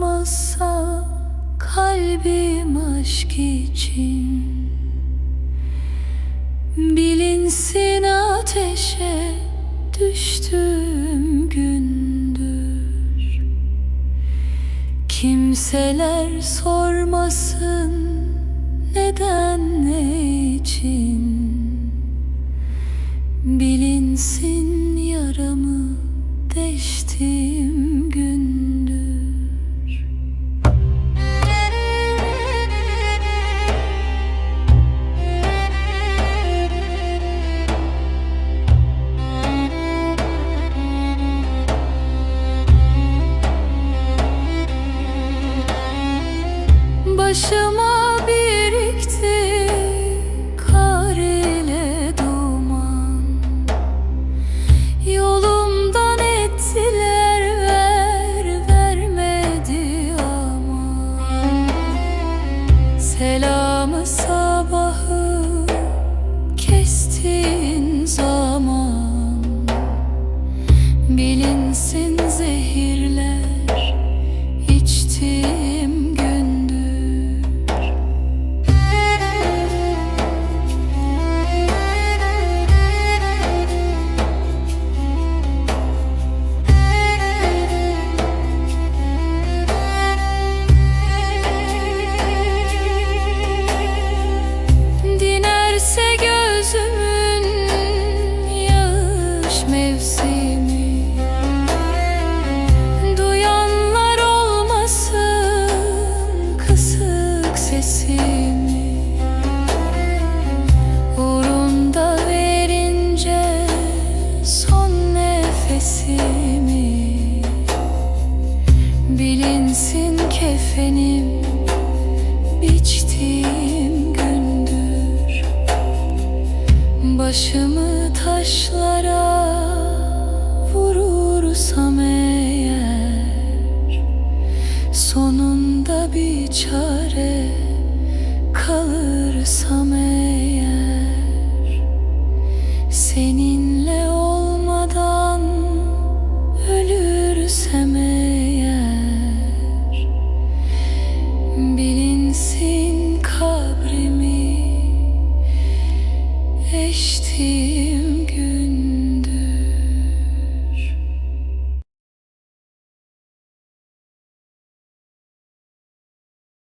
yanmazsa kalbim aşk için. Bilinsin ateşe düştüğüm gündür. Kimseler sormasın neden ne için. Bilinsin yaramı deştiğim gündür. Başıma birikti kar ile duman. Yolumdan ettiler ver vermedi aman Selamı sabahı Uğrunda verince son nefesimi. Bilinsin kefenim biçtiğim gündür. Başımı taşlara vurursam Seninle olmadan ölürsem eğer Bilinsin kabrimi eşti